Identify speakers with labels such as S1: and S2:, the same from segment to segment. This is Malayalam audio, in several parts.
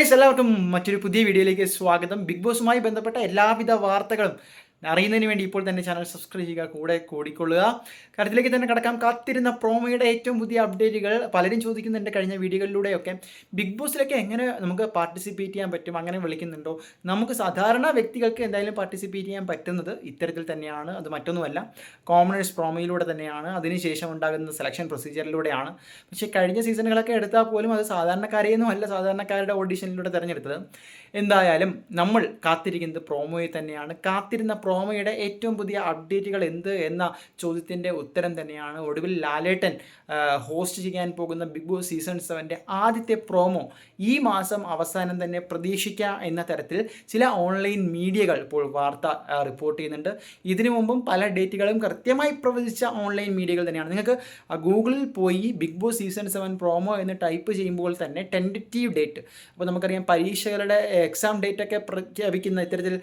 S1: ഗൈസ് എല്ലാവർക്കും മറ്റൊരു പുതിയ വീഡിയോയിലേക്ക് സ്വാഗതം. ബിഗ് ബോസുമായി ബന്ധപ്പെട്ട എല്ലാവിധ വാർത്തകളും അറിയുന്നതിന് വേണ്ടി ഇപ്പോൾ തന്നെ ചാനൽ സബ്സ്ക്രൈബ് ചെയ്യുക കൂടെ കൂടിക്കൊള്ളുക. കാര്യത്തിലേക്ക് തന്നെ കടക്കാം. കാത്തിരുന്ന പ്രോമോയുടെ ഏറ്റവും പുതിയ അപ്ഡേറ്റുകൾ പലരും ചോദിക്കുന്നുണ്ട് കഴിഞ്ഞ വീഡിയോകളിലൂടെയൊക്കെ ബിഗ് ബോസിലൊക്കെ എങ്ങനെ നമുക്ക് പാർട്ടിസിപ്പേറ്റ് ചെയ്യാൻ പറ്റും? അങ്ങനെ വിളിക്കുന്നുണ്ടോ? നമുക്ക് സാധാരണ വ്യക്തികൾക്ക് എന്തായാലും പാർട്ടിസിപ്പേറ്റ് ചെയ്യാൻ പറ്റുന്നത് ഇത്തരത്തിൽ തന്നെയാണ്. അത് മറ്റൊന്നുമല്ല. കോമണേഴ്സ് പ്രോമയിലൂടെ തന്നെയാണ്. അതിനുശേഷം ഉണ്ടാകുന്ന സെലക്ഷൻ പ്രൊസീജിയറിലൂടെയാണ് പക്ഷേ കഴിഞ്ഞ സീസണുകളൊക്കെ എടുത്താൽ പോലും അത് സാധാരണക്കാരെയൊന്നും അല്ല സാധാരണക്കാരുടെ ഓഡിഷനിലൂടെ തിരഞ്ഞെടുത്തത്. എന്തായാലും നമ്മൾ കാത്തിരിക്കുന്നത് പ്രോമോയിൽ തന്നെയാണ്. കാത്തിരുന്ന പ്രോമോയുടെ ഏറ്റവും പുതിയ അപ്ഡേറ്റുകൾ എന്ത് എന്ന ചോദ്യത്തിന്റെ ഉത്തരം തന്നെയാണ്. ഒടുവിൽ ലാലേട്ടൻ ഹോസ്റ്റ് ചെയ്യാൻ പോകുന്ന ബിഗ് ബോസ് സീസൺ സെവന്റെ ആദ്യത്തെ പ്രോമോ ഈ മാസം അവസാനം തന്നെ പ്രതീക്ഷിക്കുക എന്ന തരത്തിൽ ചില ഓൺലൈൻ മീഡിയകൾ ഇപ്പോൾ വാർത്ത റിപ്പോർട്ട് ചെയ്യുന്നുണ്ട്. ഇതിനു മുമ്പും പല ഡേറ്റുകളും കൃത്യമായി പ്രവചിച്ച ഓൺലൈൻ മീഡിയകൾ തന്നെയാണ്. നിങ്ങൾക്ക് ഗൂഗിളിൽ പോയി Big Boss season seven promo എന്ന് ടൈപ്പ് ചെയ്യുമ്പോൾ തന്നെ ടെന്ററ്റീവ് ഡേറ്റ് അപ്പോൾ നമുക്കറിയാം പരീക്ഷകളുടെ എക്സാം ഡേറ്റൊക്കെ പ്രഖ്യാപിക്കുന്ന ഇത്തരത്തിൽ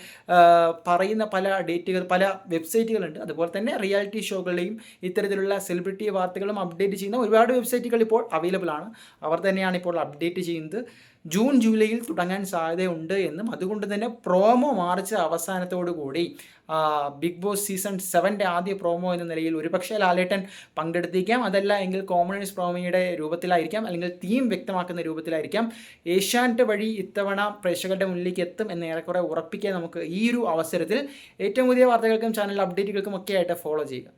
S1: പറയുന്ന പല ഡേറ്റുകൾ പല വെബ്സൈറ്റുകളുണ്ട്. അതുപോലെ തന്നെ റിയാലിറ്റി ഷോകളുടെയും ഇത്തരത്തിലുള്ള സെലിബ്രിറ്റി വാർത്തകളും അപ്ഡേറ്റ് ചെയ്യുന്ന ഒരുപാട് വെബ്സൈറ്റുകൾ ഇപ്പോൾ അവൈലബിൾ ആണ്. അവർ തന്നെയാണ് ഇപ്പോൾ അപ്ഡേറ്റ് ചെയ്യുന്നത്. ജൂൺ ജൂലൈയിൽ തുടങ്ങാൻ സാധ്യതയുണ്ട് എന്നും അതുകൊണ്ട് തന്നെ പ്രോമോ മാർച്ച് അവസാനത്തോടു കൂടി ബിഗ് ബോസ് സീസൺ സെവന്റെ ആദ്യ പ്രോമോ എന്ന നിലയിൽ ഒരുപക്ഷെ ലാലേട്ടൻ പങ്കെടുത്തിരിക്കാം. അതല്ല എങ്കിൽ കോമണേഴ്സ് പ്രോമോയുടെ രൂപത്തിലായിരിക്കാം അല്ലെങ്കിൽ തീം വ്യക്തമാക്കുന്ന രൂപത്തിലായിരിക്കാം. ഏഷ്യാനെറ്റ് വഴി ഇത്തവണ പ്രേക്ഷകരുടെ മുന്നിലേക്ക് എത്തും എന്ന് ഏറെക്കുറെ ഉറപ്പിക്കാൻ നമുക്ക് ഈ ഒരു അവസരത്തിൽ ഏറ്റവും പുതിയ വാർത്തകൾക്കും ചാനൽ അപ്ഡേറ്റുകൾക്കും ഒക്കെ ആയിട്ട് ഫോളോ ചെയ്യുക.